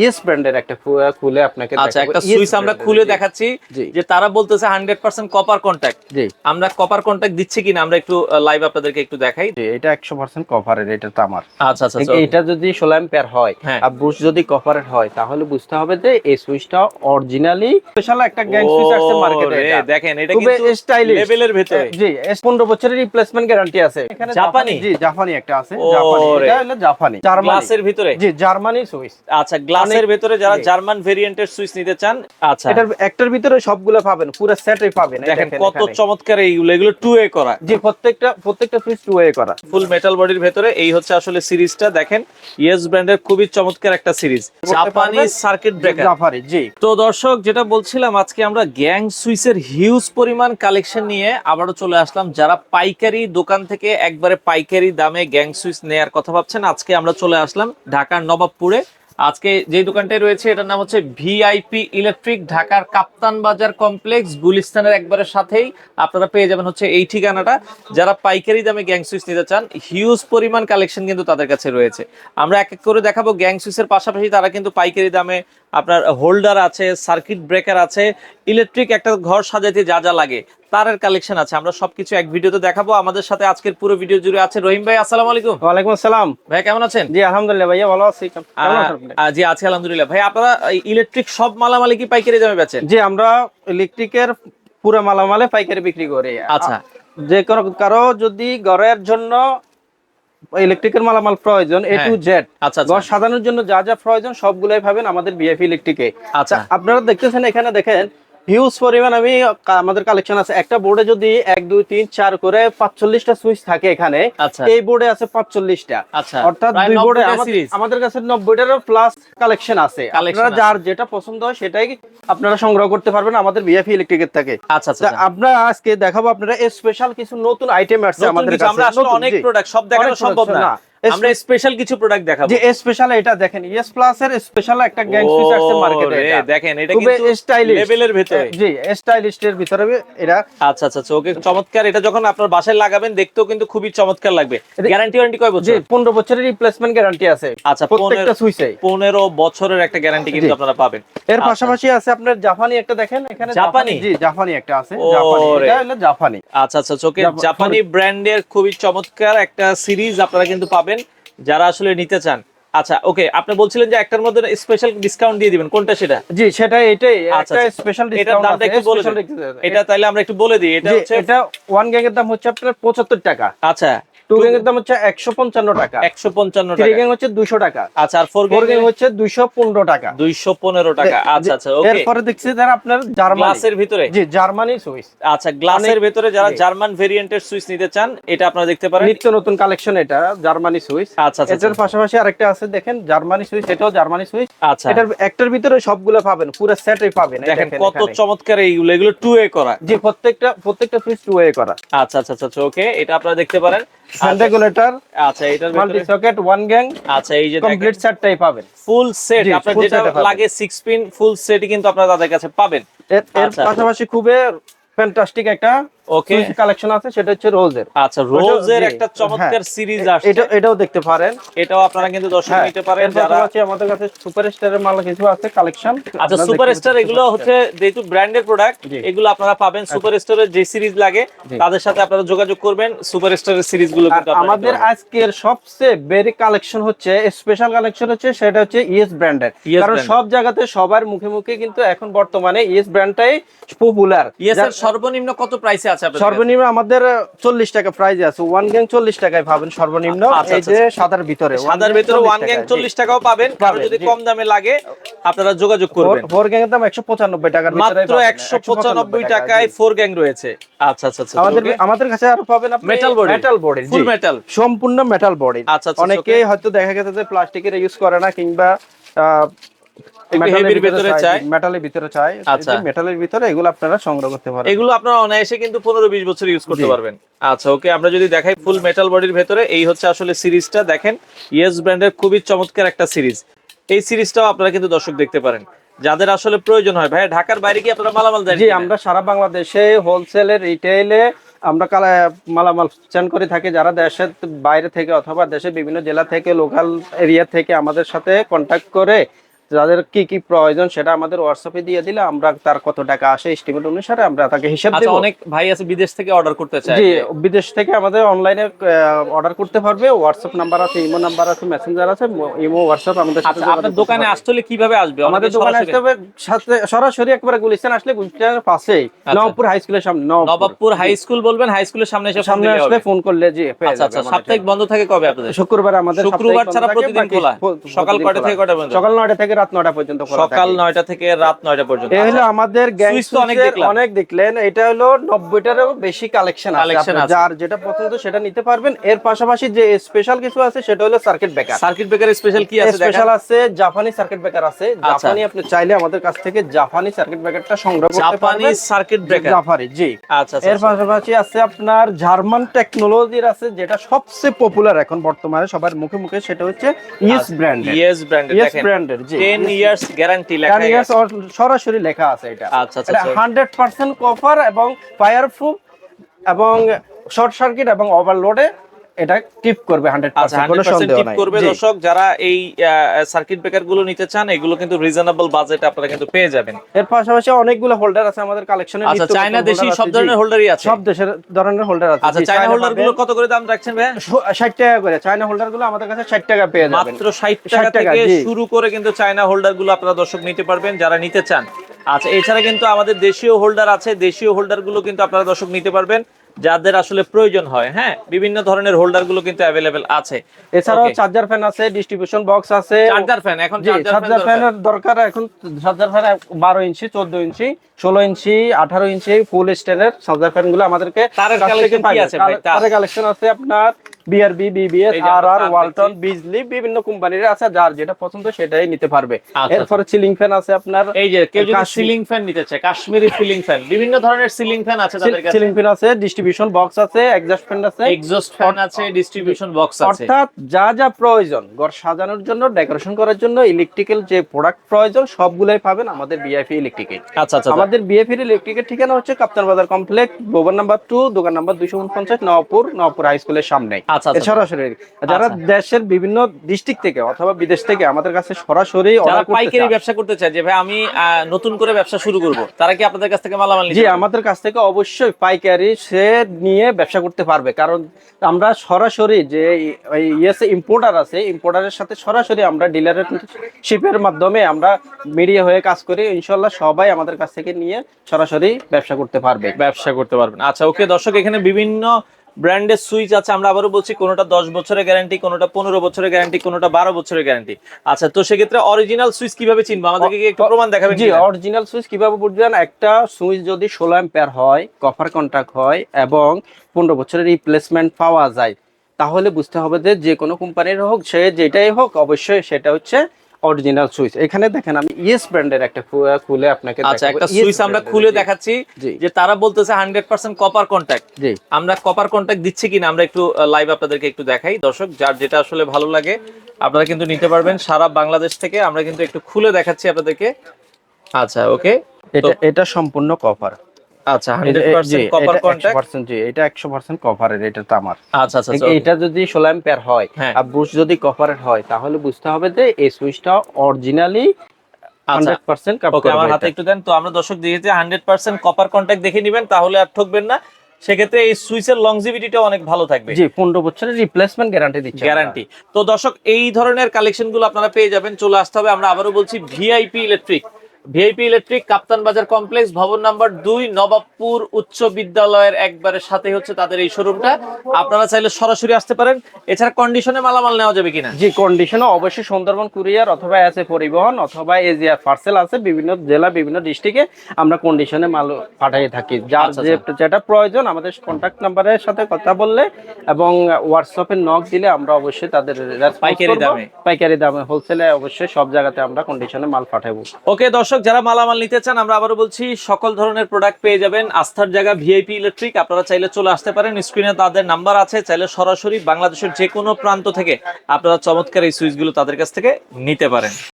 Yes ব্র্যান্ডের একটা খুলে আপনাকে আচ্ছা একটা সুইচ আমরা খুলে দেখাচ্ছি যে তারা বলতেছে হান্ড্রেড পার্সেন্ট কপার কন্ট্যাক্ট জি। আমরা কপার দিচ্ছি কিনা আমরা একটু লাইভ আপনাদেরকে একটু দেখাই। জি, এটা একশো পার্সেন্ট কভারের এটা তামার আচ্ছা আচ্ছা আচ্ছা, এটা যদি ষোলো অ্যাম্পিয়ার হয় হ্যাঁ। আর বুশ যদি কভারের হয় তাহলে বুঝতে হবে যে এই সুইচটা অরিজিনালি স্পেশাল একটা গ্যাং সুইচ আসছে মার্কেটে দেখেন এটা কিন্তু স্টাইলিশ লেভেলের ভেতরে। জি পনেরো বছরের রিপ্লেসমেন্ট গ্যারান্টি আছে। এখানে জাপানি? জি জাপানি একটা আছে জাপানি। এটা হলো জাপানি। জার্মানি। গ্লাসের ভিতরে? জি জার্মানি সুইচ। আচ্ছা গ্লাসের ভেতরে যারা জার্মান ভেরিয়েন্টের সুইচ নিতে চান আচ্ছা। এটার একটার ভিতরে সবগুলো পাবেন পুরো সেটই পাবেন দেখেন কত চমৎকার এইগুলো এগুলো টু এ করা। জি প্রত্যেকটা প্রত্যেকটা সুইচ টু ওয়ে করা। ফুল মেটাল বডির ভেতরে এই হচ্ছে আসলে সিরিজটা দেখেন ইয়েস ব্র্যান্ডের খুবই চমৎকার একটা সিরিজ। জাপানি সার্কিট ব্রেকার জাফারি জি। তো দর্শক যেটা বলছিলাম আজকে আমরা গ্যাং সুইসের হিউজ পরিমাণ কালেকশন নিয়ে আবারও চলে আসলাম। যারা পাইকারি দোকান থেকে একবারে পাইকারি দামে গ্যাং সুইচ নেয়ার কথা ভাবছেন আজকে আমরা চলে আসলাম ঢাকার নবাবপুরে। আজকে যে দোকানটাই রয়েছে, এটার নাম হচ্ছে ভিআইপি ইলেকট্রিক ঢাকার কাপ্তান বাজার কমপ্লেক্স, গুলিস্তানের একবারের সাথেই আপনারা পেয়ে যাবেন হচ্ছে এই ঠিকানাটা। যারা পাইকারি দামে গ্যাং সুইচ নিতে চান হিউজ পরিমাণ কালেকশন কিন্তু তাদের কাছে রয়েছে। আমরা এক এক করে দেখাবো, গ্যাং সুইচের পাশাপাশি তারা কিন্তু পাইকারি দামে আপনার হোল্ডার আছে সার্কিট ব্রেকার আছে ইলেকট্রিক একটা ঘর সাজাইতে যা যা লাগে তারের কালেকশন আছে। আমরা সবকিছু এক ভিডিওতে দেখাবো। আমাদের সাথে আজকের পুরো ভিডিও জুড়ে আছে রহিম ভাই। আসসালামু আলাইকুম। ওয়ালাইকুম আসসালাম। ভাই কেমন আছেন? জি আলহামদুলিল্লাহ ভাইয়া ভালো আছি। জি আছি আলহামদুলিল্লাহ। ভাই আপনারা ইলেকট্রিক সব মালামালি কি পাইকারি দামে বেচেন? জি আমরা ইলেকট্রিকের পুরো মালামালে পাইকারি বিক্রি করি। আচ্ছা। যে কারও কারও যদি ঘরের জন্য ইলেকট্রিকের মালামাল প্রয়োজন এ টু। জেড আচ্ছা আচ্ছা। ঘর সাজানোর জন্য যা যা প্রয়োজন সবগুলাই পাবেন আমাদের বিএফ ইলেকট্রিকে আচ্ছা। আপনারা দেখতেছেন এখানে দেখেন হিউজ পরিমাণ আমি আমাদের কালেকশন আছে। একটা বোর্ডে যদি এক দুই তিন চার করে পাঁচচল্লিশটা সুইচ থাকে এখানে আচ্ছা। এই বোর্ডে আছে পাঁচচল্লিশটা। আচ্ছা। অর্থাৎ দুই বোর্ডে আমাদের- কাছে নব্বইটারও প্লাস কালেকশন আছে। আপনারা যার যেটা পছন্দ হয় সেটাই আপনারা সংগ্রহ করতে পারবেন আমাদের বিএফি ইলেকট্রিকের থেকে। আচ্ছা আচ্ছা আচ্ছা। আমরা আজকে দেখাবো আপনারা স্পেশাল কিছু নতুন আইটেম আসছে আমাদের কাছে আমরা আসলে অনেক প্রোডাক্ট সব দেখানো সম্ভব না। আমরা স্পেশাল কিছু প্রোডাক্ট দেখাবো। যে স্পেশাল এটা দেখেন প্লাস এর স্পেশাল একটা গ্যাং আসছে মার্কেটে ওরে, দেখেন এটা কিন্তু স্টাইলিশ লেভেলের ভেতরে। জি স্টাইলিস্টের ভিতরে এটা। আচ্ছা আচ্ছা আচ্ছা ওকে চমৎকার। এটা যখন আপনার বাসায় লাগাবেন দেখতেও কিন্তু খুবই চমৎকার লাগবে। গ্যারান্টি ওয়ারেন্টি কয় জি বছর পনেরো বছরের রিপ্লেসমেন্ট গ্যারান্টি আছে। আচ্ছা প্রত্যেকটা পনেরো সুইচে। পনেরো বছরের একটা গ্যারান্টি কিন্তু আপনারা পাবেন। এর আচ্ছা। পাশাপাশি আছে আপনার জাপানি একটা দেখেন এখানে জাপানি? জি জাপানি একটা আছে জাপানি। এটা হলো জাপানি। আচ্ছা আচ্ছা চোখে জাপা- জাপানি ব্র্যান্ডের খুবই চমৎকার একটা সিরিজ আপনারা কিন্তু পাবেন। যারা আসলে নিতে চান। আচ্ছা ওকে আপনি বলছিলেন যে একটার মধ্যে স্পেশাল ডিসকাউন্ট দিয়ে দিবেন। কোনটা সেটা? জি সেটা এটাই। আচ্ছা, একটা আচ্ছা। স্পেশাল ডিসকাউন্ট দামটা একটু বলে এটা তাহলে আমরা একটু বলে দিই। এটা হচ্ছে এটা ওয়ান গ্যাং এর দাম হচ্ছে আপনার পঁচাত্তর টাকা। আচ্ছা। টু গ্যাং এর দাম হচ্ছে একশো পঞ্চান্ন টাকা। একশো পঞ্চান্ন থ্রি গ্যাং হচ্ছে টাকা। আচ্ছা আর ফোর গ্যাং হচ্ছে টাকা। টাকা। আচ্ছা আচ্ছা ওকে এরপরে দেখছি যারা আপনার জার্মানি গ্লাসের ভিতরে? জি জার্মানি সুইচ আচ্ছা গ্লাসের ভেতরে যারা জার্মান ভেরিয়েন্টের সুইচ নিতে চান এটা আপনারা দেখতে পারেন। নিত্য নতুন কালেকশন এটা জার্মানি সুইচ আচ্ছা আচ্ছা এটার পাশাপাশি আরেকটা আছে দেখেন জার্মানি সুইচ এটাও জার্মানি সুইচ আচ্ছা। এটার একটার ভিতরে সবগুলো পাবেন পুরো সেটই পাবেন। দেখেন কত চমৎকার এইগুলো এগুলো টু এ করা। জি প্রত্যেকটা প্রত্যেকটা সুইচ টু ওয়ে করা। আচ্ছা আচ্ছা আচ্ছা ওকে এটা আপনারা দেখতে পারেন। ফ্যান রেগুলেটর আচ্ছা এটার মাল্টি সকেট ওয়ান গ্যাং আচ্ছা এই যে কমপ্লিট সেটটাই পাবেন ফুল সেট আপনার যেটা। লাগে সিক্স পিন ফুল সেটই কিন্তু আপনারা তাদের কাছে পাবেন এর এর আচ্ছা। পাশাপাশি খুবই ফ্যান্টাস্টিক একটা ওকে কালেকশন আছে সেটা হচ্ছে রোজের আচ্ছা রোজের একটা চমৎকার হ্যাঁ। সিরিজ এটা এটাও দেখতে পারেন। এটাও আপনারা কিন্তু দর্শক হ্যাঁ, নিতে পারেন যারা পাশাপাশি আমাদের কাছে সুপারস্টারের মাল কিছু আছে কালেকশন আচ্ছা সুপার স্টার এগুলো হচ্ছে যেহেতু ব্র্যান্ডের প্রোডাক্ট এগুলো আপনারা পাবেন সুপার স্টারের যে সিরিজ লাগে তাদের সাথে আপনারা যোগাযোগ করবেন সুপার স্টারের সিরিজগুলো কিন্তু আমাদের আজকের সবচেয়ে বেরি কালেকশন হচ্ছে স্পেশাল কালেকশন হচ্ছে সেটা হচ্ছে ইএস ব্র্যান্ডের কারণ সব জায়গাতে সবার মুখে মুখে কিন্তু এখন বর্তমানে ইএস ব্র্যান্ডটাই পপুলার ইয়েস এর সর্বনিম্ন কত প্রাইসে আছে? সর্বনিম্ন আমাদের চল্লিশ টাকা প্রাইস আছে। ওয়ান গ্যাং চল্লিশ টাকায় পাবেন সর্বনিম্ন। আচ্ছা, এই যে সাদার ভিতরে সাদার ভেতরে ওয়ান গ্যাং চল্লিশ টাকাও পাবেন। কারও যদি কম দামে লাগে আপনারা যোগাযোগ করবেন। ফোর গ্যাং এর দাম একশো পঁচানব্বই টাকার ভিতরে মাত্র একশো পঁচানব্বই টাকায় ফোর গ্যাং রয়েছে। আচ্ছা আচ্ছা আচ্ছা আমাদের আমাদের কাছে আরও পাবেন Metal body? Metal body full metal সম্পূর্ণ মেটাল বডি আচ্ছা, আচ্ছা, অনেকেই হয়তো দেখা গেছে যে প্লাস্টিকের ইউজ করে না কিংবা ভিতরে। মেটালের ভিতরে আচ্ছা। মেটালের ভিতরে এগুলো আপনারা সংগ্রহ করতে পারেন। এগুলো আপনারা অনায়াসে কিন্তু পনেরো বিশ বছর ইউজ করতে পারবেন। আচ্ছা ওকে আমরা যদি দেখাই ফুল মেটাল বডির ভেতরে এই হচ্ছে আসলে সিরিজটা। দেখেন ইয়েস ব্র্যান্ডের খুবই চমৎকার একটা সিরিজ। এই সিরিজটাও আপনারা কিন্তু দর্শক দেখতে পারেন। যাদের আসলে প্রয়োজন হয় ভাই ঢাকার বাইরে কি আপনারা মালামাল দেন জি আমরা সারা বাংলাদেশে হোলসেলে রিটেইলে আমরা কালা মালামাল চান করে থাকি। যারা দেশের বাইরে থেকে অথবা দেশের বিভিন্ন জেলা থেকে লোকাল এরিয়া থেকে আমাদের সাথে কন্ট্যাক্ট করে যাদের কি কি প্রয়োজন সেটা আমাদের হোয়াটসঅ্যাপে দিয়ে দিলে আমরা তার কত টাকা আসে এস্টিমেট অনুসারে আমরা তাকে হিসাব আচ্ছা দেব। অনেক ভাই আছে বিদেশ থেকে অর্ডার করতে চায়। জি বিদেশ থেকে আমাদের অনলাইনে অর্ডার করতে পারবে। হোয়াটসঅ্যাপ নাম্বার আছে ইমো নাম্বার আছে মেসেঞ্জার আছে ইমো হোয়াটসঅ্যাপ আমাদের সাথে আচ্ছা আপনার দোকানে হলে কীভাবে আসবে? আমাদের দোকানে সরাসরি- আসতে হবে সাথে সরাসরি একবারে গুলিস্তান আসলে গুলিস্তানের পাশেই আচ্ছা। নবপুর হাই স্কুলের সামনে নবপুর নবাবপুর হাই স্কুল বলবেন হাই স্কুলের সামনে এসে সামনে আসলে ফোন করলে জি আচ্ছা আচ্ছা সাপ্তাহিক বন্ধ থাকে কবে আপনাদের? শুক্রবার আমাদের শুক্রবার ছাড়া প্রতিদিন খোলা? সকাল কয়টা থেকে কয়টা পর্যন্ত? সকাল নয়টা থেকে রাত পর্যন্ত খোলা সকাল থাকে। রাত পর্যন্ত। এই হলো আমাদের গ্যাং অনেক দেখলাম। অনেক দেখলেন এটা হলো বেশি কালেকশন আছে। যার যেটা পছন্দ সেটা নিতে পারবেন। এর পাশাপাশি যে স্পেশাল কিছু আছে সেটা হলো circuit breaker circuit breaker special কি আছে? স্পেশাল আছে জাপানি সার্কিট ব্রেকার আছে। আচ্ছা। জাপানি আপনি চাইলে আমাদের কাছ থেকে জাপানি সার্কিট ব্রেকারটা সংগ্রহ করতে জাপানি সার্কিট ব্রেকার জি। আচ্ছা এর আচ্ছা। পাশাপাশি আছে আপনার জার্মান টেকনোলজির আছে যেটা সবচেয়ে পপুলার এখন বর্তমানে সবার মুখে মুখে সেটা হচ্ছে ইয়েস ইএস দেখেন। ব্র্যান্ডের জি। 10 ইয়ার্স গ্যারান্টি লেখা আছে। সরাসরি লেখা আছে এটা। আচ্ছা আচ্ছা এটা আচ্ছা। হান্ড্রেড পার্সেন্ট কভার এবং ফায়ারপ্রুফ এবং শর্ট সার্কিট এবং ওভারলোডে এটা টিপ করবে হান্ড্রেড আচ্ছা পার্সেন্ট কোনো 100% সন্দেহ টিপ করবে দর্শক যারা এই সার্কিট ব্রেকারগুলো নিতে চান এগুলো কিন্তু রিজনেবল বাজেটে আপনারা কিন্তু পেয়ে যাবেন। এর পাশাপাশি অনেকগুলো হোল্ডার আছে আমাদের কালেকশনে আচ্ছা চায়না দেশি সব ধরনের হোল্ডারই আছে। সব দেশের ধরনের হোল্ডার আছে। আচ্ছা চায়না হোল্ডারগুলো কত করে দাম রাখছেন ভাই ষাট টাকা করে। চায়না হোল্ডারগুলো আমাদের কাছে ষাট টাকা পেয়ে যাবেন। মাত্র ষাট টাকা 60 টাকা, থেকে শুরু করে কিন্তু চায়না হোল্ডারগুলো আপনারা দর্শক নিতে পারবেন যারা নিতে চান। আচ্ছা এছাড়া কিন্তু আমাদের দেশীয় হোল্ডার আছে দেশীয় হোল্ডারগুলো কিন্তু আপনারা দর্শক নিতে পারবেন। যাদের আসলে প্রয়োজন হয় হ্যাঁ? বিভিন্ন ধরনের হোল্ডারগুলো কিন্তু অ্যাভেলেবেল আছে। এছাড়াও চার্জার ফ্যান আছে ডিস্ট্রিবিউশন বক্স আছে। চার্জার ফ্যান এখন চার্জার ফ্যানের দরকার। এখন চার্জার ফ্যান বারো ইঞ্চি চোদ্দ ইঞ্চি ষোলো ইঞ্চি আঠারো ইঞ্চি ফুল স্টেনের চার্জার ফ্যানগুলো আমাদেরকে তারের কালেকশন আছে ভাই? তার? তারের কালেকশন আছে আপনার বিআরবি বিবিএস আর আর ওয়ালটন। বিজলি বিভিন্ন কোম্পানির আছে যার যেটা পছন্দ সেটাই নিতে পারবে। আচ্ছা। এরপরে সিলিং ফ্যান আছে আপনার এই যে কেউ যদি সিলিং ফ্যান নিতে চায় কাশ্মীরি সিলিং ফ্যান বিভিন্ন ধরনের সিলিং ফ্যান আছে তাদের কাছে। সিলিং ফ্যান আছে ডিস্ট্রিবিউশন বক্স আছে এক্সস্ট ফ্যান আছে। এক্সস্ট ফ্যান আছে ডিস্ট্রিবিউশন বক্স আছে। অর্থাৎ যা যা প্রয়োজন ঘর সাজানোর জন্য ডেকোরেশন করার জন্য ইলেকট্রিক্যাল যে প্রোডাক্ট প্রয়োজন সবগুলাই পাবেন আমাদের বিআইপি ইলেকট্রিকে আচ্ছা আচ্ছা আচ্ছা। আমাদের বিএফির ইলেকট্রিকের ঠিকানা হচ্ছে কাপ্তান বাজার কমপ্লেক্স ভবন নাম্বার টু দোকান নাম্বার দুইশো উনপঞ্চাশ নবপুর নবপুর হাই স্কুলের সামনে আচ্ছা, আচ্ছা। সরাসরি যারা আচ্ছা। দেশের বিভিন্ন ডিস্ট্রিক্ট থেকে অথবা বিদেশ থেকে আমাদের কাছে সরাসরি যারা পাইকারি ব্যবসা করতে চায় যে ভাই আমি নতুন করে ব্যবসা শুরু করব তারা কি আপনাদের কাছ থেকে মালামাল জি আমাদের কাছ থেকে অবশ্যই পাইকারি সে নিয়ে ব্যবসা করতে পারবে। কারণ আমরা সরাসরি যে ইয়েসে ইম্পোর্টার আছে ইম্পোর্টারের সাথে সরাসরি আমরা ডিলারের শিপের মাধ্যমে আমরা মিডিয়া হয়ে কাজ করি ইনশাল্লাহ সবাই আমাদের কাছ থেকে নিয়ে সরাসরি ব্যবসা করতে পারবে। ব্যবসা করতে পারবেন। আচ্ছা ওকে দর্শক এখানে বিভিন্ন ব্র্যান্ডের সুইচ আছে আমরা আবারও বলছি কোনোটা দশ বছরের গ্যারান্টি কোনোটা পনেরো বছরের গ্যারান্টি কোনোটা বারো বছরের গ্যারান্টি আচ্ছা তো সেক্ষেত্রে অরিজিনাল সুইচ কীভাবে চিনবো? আমাদেরকে কি একটু প্রমাণ দেখাবেন জি অরিজিনাল সুইচ কীভাবে বুঝবেন একটা সুইচ যদি ষোলো অ্যাম্পিয়ার হয় কপার কন্ট্যাক্ট হয় এবং পনেরো বছরের রিপ্লেসমেন্ট পাওয়া যায় তাহলে বুঝতে হবে যে যে কোনো কোম্পানির হোক সে যেটাই হোক অবশ্যই সেটা হচ্ছে অরিজিনাল সুইচ এখানে দেখেন আমি ইয়েস ব্র্যান্ডের একটা খুলে আপনাকে আচ্ছা একটা সুইচ আমরা খুলে দেখাচ্ছি। যে তারা বলতেছে হান্ড্রেড পার্সেন্ট কপার কন্ট্যাক্ট জি। আমরা কপার কন্ট্যাক্ট দিচ্ছি কিনা আমরা একটু লাইভ আপনাদেরকে একটু দেখাই। দর্শক যার যেটা আসলে ভালো লাগে আপনারা কিন্তু নিতে পারবেন। সারা বাংলাদেশ থেকে আমরা কিন্তু একটু খুলে দেখাচ্ছি আপনাদেরকে। আচ্ছা ওকে এটা এটা সম্পূর্ণ কভার আচ্ছা হান্ড্রেড পার্সেন্ট কপার কন্ট্যাক্ট জি এটা একশো পার্সেন্ট কভারের এটা তামার আচ্ছা আচ্ছা আচ্ছা, এটা যদি ষোলো অ্যাম্পিয়ার হয় হ্যাঁ। আর বুশ যদি কভারের হয় তাহলে বুঝতে হবে যে এই সুইচটা অরিজিনালি আচ্ছা। আমার হাতে একটু দেন। তো আমরা দর্শক দিয়েছি হান্ড্রেড পার্সেন্ট কপার কন্ট্যাক্ট দেখে নেবেন তাহলে আর ঠকবেন না। সেক্ষেত্রে এই সুইচের লংজিভিটিটা অনেক ভালো থাকবে। জি পনেরো বছরের রিপ্লেসমেন্ট গ্যারান্টি দিচ্ছে গ্যারান্টি তো দর্শক এই ধরনের কালেকশনগুলো আপনারা পেয়ে যাবেন। চলে আসতে হবে আমরা আবারও বলছি VIP electric VIP electric Kaptan Bazar complex ভবন নাম্বার দুই নবাবপুর উচ্চ বিদ্যালয়ের একবারে সাথে হচ্ছে তাদের এই শোরুমটা আপনারা চাইলে সরাসরি আসতে পারেন। এছাড়া কন্ডিশনে মালামাল নেওয়া যাবে কিনা? জি কন্ডিশনে অবশ্যই সুন্দরবন কুরিয়ার অথবা এ পরিবহন অথবা এজিআর পার্সেল আছে বিভিন্ন জেলা বিভিন্ন ডিস্ট্রিক্টে আমরা কন্ডিশনে মাল পাঠিয়ে থাকি। যার আচ্ছা, যেটা প্রয়োজন আমাদের কন্ট্যাক্ট নাম্বারের সাথে কথা বললে এবং হোয়াটসঅ্যাপে নক দিলে আমরা অবশ্যই তাদের পাইকারি দামে। পাইকারি দামে হোলসেলে অবশ্যই সব জায়গাতে আমরা কন্ডিশনে মাল পাঠাবো। ওকে দর্শক, যারা মালামাল নিতে চান, আমরা আবারও বলছি, সকল ধরনের প্রোডাক্ট পেয়ে যাবেন। আস্থার জায়গা ভিআইপি ইলেকট্রিক আপনারা চাইলে চলে আসতে পারেন। স্ক্রিনে তাদের নাম্বার আছে, চাইলে সরাসরি বাংলাদেশের যে কোনো প্রান্ত থেকে আপনারা চমৎকার এই সুইচগুলো তাদের কাছ থেকে নিতে পারেন।